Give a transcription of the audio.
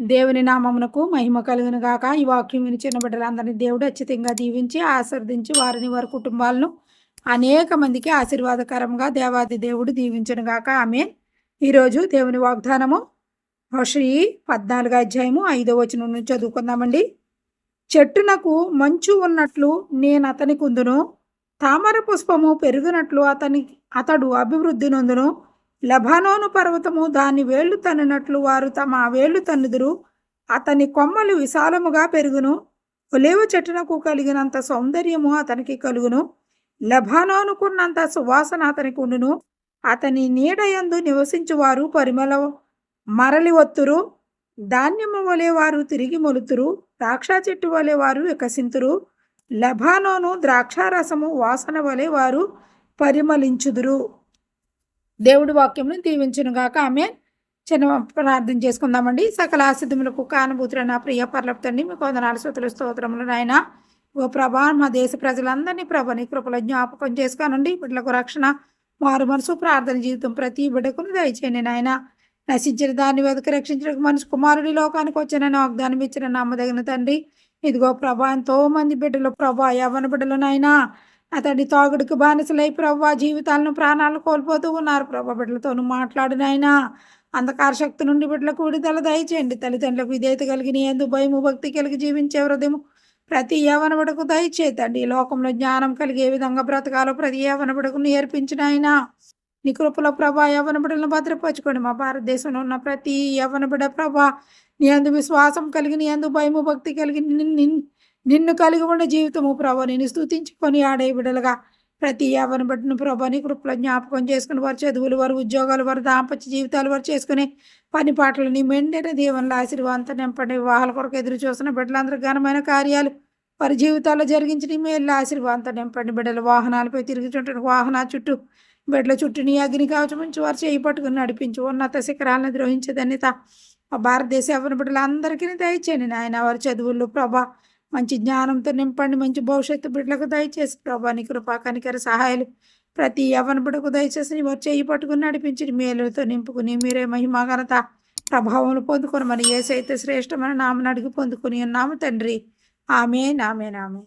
దేవుని నామమునకు మహిమ కలుగును గాక. ఈ వాక్యం విని చిన్న బిడ్డలందరినీ దేవుడు అచ్చితంగా దీవించి ఆశీర్వదించి వారిని వారి కుటుంబాలను అనేక మందికి ఆశీర్వాదకరంగా దేవాది దేవుడు దీవించను గాక. ఆమె ఈరోజు దేవుని వాగ్దానము హోషి పద్నాలుగు అధ్యాయము ఐదో వచనం నుంచి చదువుకుందామండి. చెట్టునకు మంచు ఉన్నట్లు నేను అతని కుందును తామర పుష్పము పెరిగినట్లు అతని అతడు అభివృద్ధి నొందును. లెబానోను పర్వతము దాని వేళ్ళు తన్నినట్లు వారు తమ వేళ్ళు తన్నుదురు. అతని కొమ్మలు విశాలముగా పెరుగును. ఒలేవ చెట్టునకు కలిగినంత సౌందర్యము అతనికి కలుగును. లెబానోనుకున్నంత సువాసన అతనికి ఉండును. అతని నీడయందు నివసించువారు పరిమళ మరలి ఒత్తురు. ధాన్యము వలె వారు తిరిగి మొలుతురు. ద్రాక్ష చెట్టు వలె వారు వికసింతురు. లెబానోను ద్రాక్షారసము వాసన వలె వారు పరిమళించుదురు. దేవుడి వాక్యంను దీవించును గాక. ఆమె చిన్న ప్రార్థన చేసుకుందామండి. సకల ఆసిద్ధములకు కానుభూతులైన నా ప్రియ పర్లపుతండి మీకు వందనాలు శృతులు స్తోత్రములు నాయన. ఓ ప్రభా మా దేశ ప్రజలందరినీ ప్రభని కృపల జ్ఞాపకం చేసుకోనండి. బిడ్డలకు రక్షణ మారు మనసు ప్రార్థన జీవితం ప్రతి బిడ్డకును దయచేయండి నాయన. నశించిన దాన్ని వెతక రక్షించిన మనసు కుమారుడి లోకానికి వచ్చిన వాగ్దానం ఇచ్చిన నమ్మదగిన తండ్రి. ఇదిగో ప్రభా ఎంతో మంది బిడ్డలు ప్రభా యవన బిడ్డలు నాయనా. అతడి తాగుడుకు బానిసలై ప్రభా జీవితాలను ప్రాణాలు కోల్పోతూ ఉన్నారు. ప్రభా బిడ్డలతోనూ మాట్లాడినైనా అంధకార శక్తి నుండి బిడ్డలకు విడుదల దయచేయండి. తల్లిదండ్రులకు విధేయత కలిగిన ఎందు భయము భక్తి కలిగి జీవించే హృదయము ప్రతి యవన బిడకు దయచేతండి లోకంలో జ్ఞానం కలిగి ఏ విధంగా బ్రతకాలో ప్రతి యవన బిడకు నేర్పించిన ఆయన నీ కృపలో ప్రభా యవన బిడలను భద్రపరచుకోండి. మా భారతదేశంలో ఉన్న ప్రతి యవన బిడ ప్రభా నీ అందు విశ్వాసం కలిగి నీ అందు భయము భక్తి కలిగి నిన్ను నిన్ను కలిగి ఉన్న జీవితము ప్రభా నేను స్థుతించుకొని ఆడే బిడలుగా ప్రతి యవన బిడ్డను ప్రభాని కృపలో జ్ఞాపకం చేసుకుని వారి చదువులు వారు ఉద్యోగాలు వారి దాంపత్య జీవితాలు వారు చేసుకుని పని పాటలు నీ మెండిన దీవెనల ఆశీర్వాదంతో నింపండి. వివాహాల కొరకు ఎదురు చూసిన బిడ్డలందరూ ఘనమైన కార్యాలు వారి జీవితాల్లో జరిగించిన మేళ్ళ ఆశీర్వాదంతో నింపండి. బిడ్డల వాహనాలపై తిరుగుతుంటున్న వాహనాల చుట్టూ బిడ్డల చుట్టూ నీ అగ్ని కావచ్చు వారు చేయి పట్టుకుని నడిపించి. ఉన్నత శిఖరాలను ద్రోహించే భారతదేశ యవన బిడ్డలందరికీ దయచేయండి నాయన. వారి చదువుల్లో ప్రభా మంచి జ్ఞానంతో నింపండి మంచి భవిష్యత్తు బిడ్డలకు దయచేసి. ప్రభా నీ కృపా కనికర సహాయాలు ప్రతి యవన బిడ్డకు దయచేసి వారు చేయి పట్టుకుని నడిపించి మేలుతో నింపుకుని మీరే మహిమాఘనత ప్రభావం పొందుకొని మన ఏసైతే శ్రేష్టమైన నామని అడిగి పొందుకుని ఉన్నాము తండ్రి. ఆమె నామే నామే